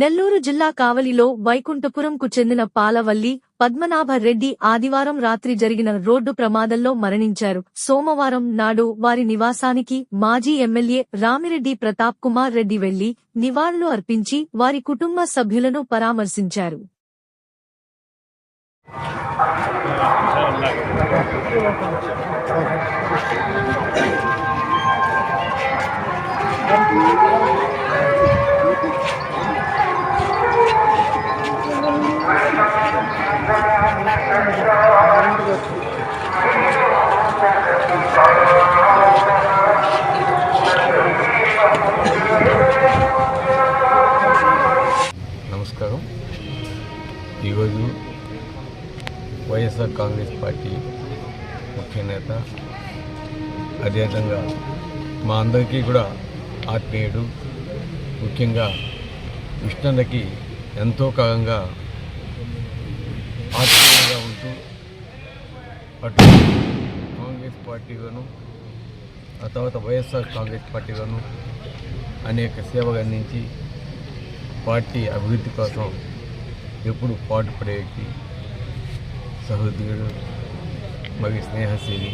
నెల్లూరు జిల్లా కావలిలో వైకుంఠపురంకు చెందిన పాలవల్లి పద్మనాభరెడ్డి ఆదివారం రాత్రి జరిగిన రోడ్డు ప్రమాదంలో మరణించారు. సోమవారం నాడు వారి నివాసానికి మాజీ ఎమ్మెల్యే రామిరెడ్డి ప్రతాప్ కుమార్ రెడ్డి వెళ్ళి నివాళులు అర్పించి వారి కుటుంబ సభ్యులను పరామర్శించారు. నమస్కారం. ఈరోజు వైఎస్ఆర్ కాంగ్రెస్ పార్టీ ముఖ్య నేత అదేవిధంగా మా అందరికీ కూడా ఆత్మీయుడు ముఖ్యంగా విష్ణుకి ఎంతో కాలంగా ఆత్మీయంగా ఉంటూ అటు కాంగ్రెస్ పార్టీలోను ఆ తర్వాత వైఎస్ఆర్ కాంగ్రెస్ పార్టీలోను అనేక సేవలు అందించి పార్టీ అభివృద్ధి కోసం ఎప్పుడు పాటుపడే వ్యక్తి సహోద్యుడు మరియు స్నేహశీలి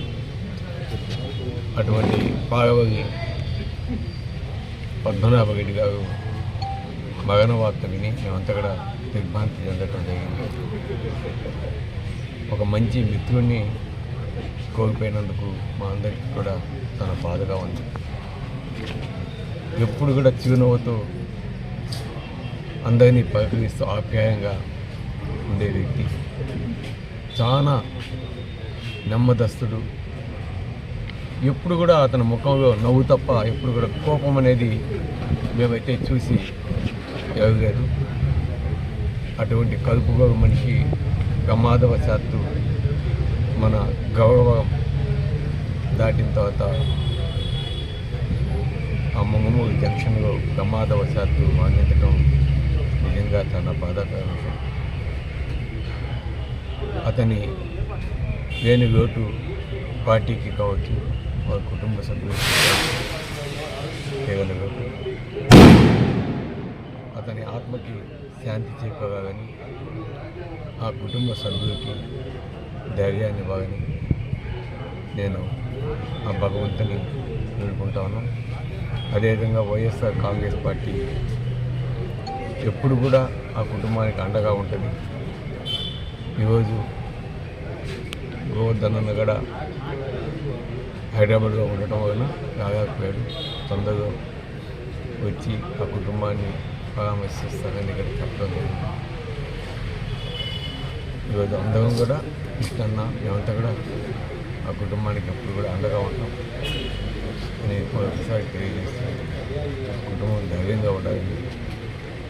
అటువంటి పాగవగి పద్మనాభ రెడ్డి గారు మగన వార్త విని మేమంతా కూడా దిగ్భ్రాంతి చెందటం జరిగింది. ఒక మంచి మిత్రుడిని కోల్పోయినందుకు మా అందరికీ కూడా తన బాధగా ఉంది. ఎప్పుడు కూడా చిరునవ్వుతో అందరినీ పరిగణిస్తూ ఆప్యాయంగా ఉండే వ్యక్తి. చాలా నెమ్మదస్తుడు. ఎప్పుడు కూడా అతని ముఖంలో నవ్వు తప్ప ఎప్పుడు కూడా కోపం అనేది మేమైతే చూసి ఎరగలేదు. అటువంటి కలుపుగో మనిషి ప్రమాదవశాత్తు మన గౌరవం దాటిన తర్వాత ఆ మొంగమూరు జంక్షన్లో ప్రమాదవశాత్తు మరణించడం నిజంగా చాలా బాధాకర అతని లేని లోటు పార్టీకి కావచ్చు వారి కుటుంబ సభ్యులకి కేవలం లోటు. అతని ఆత్మకి శాంతి చేకూరాలని ఆ కుటుంబ సభ్యులకి ధైర్యాన్ని ఇవ్వాలని నేను ఆ భగవంతుని వేడుకుంటాను అదేవిధంగా వైఎస్ఆర్ కాంగ్రెస్ పార్టీ ఎప్పుడు కూడా ఆ కుటుంబానికి అండగా ఉంటుంది. ఈరోజు గోవర్ధన్ కూడా హైదరాబాద్లో ఉండటం వలన రాలేకపోయాడు తొందరగా వచ్చి ఆ కుటుంబాన్ని పరామర్శిస్తానని ఇక్కడ చెప్పడం జరిగింది. ఈరోజు అందరం కూడా ఇష్టన్న మేమంతా కూడా ఆ కుటుంబానికి ఎప్పుడు కూడా అండగా ఉంటాం నేను ఒకసారి తెలియజేస్తాను కుటుంబం ధైర్యంగా ఉండాలి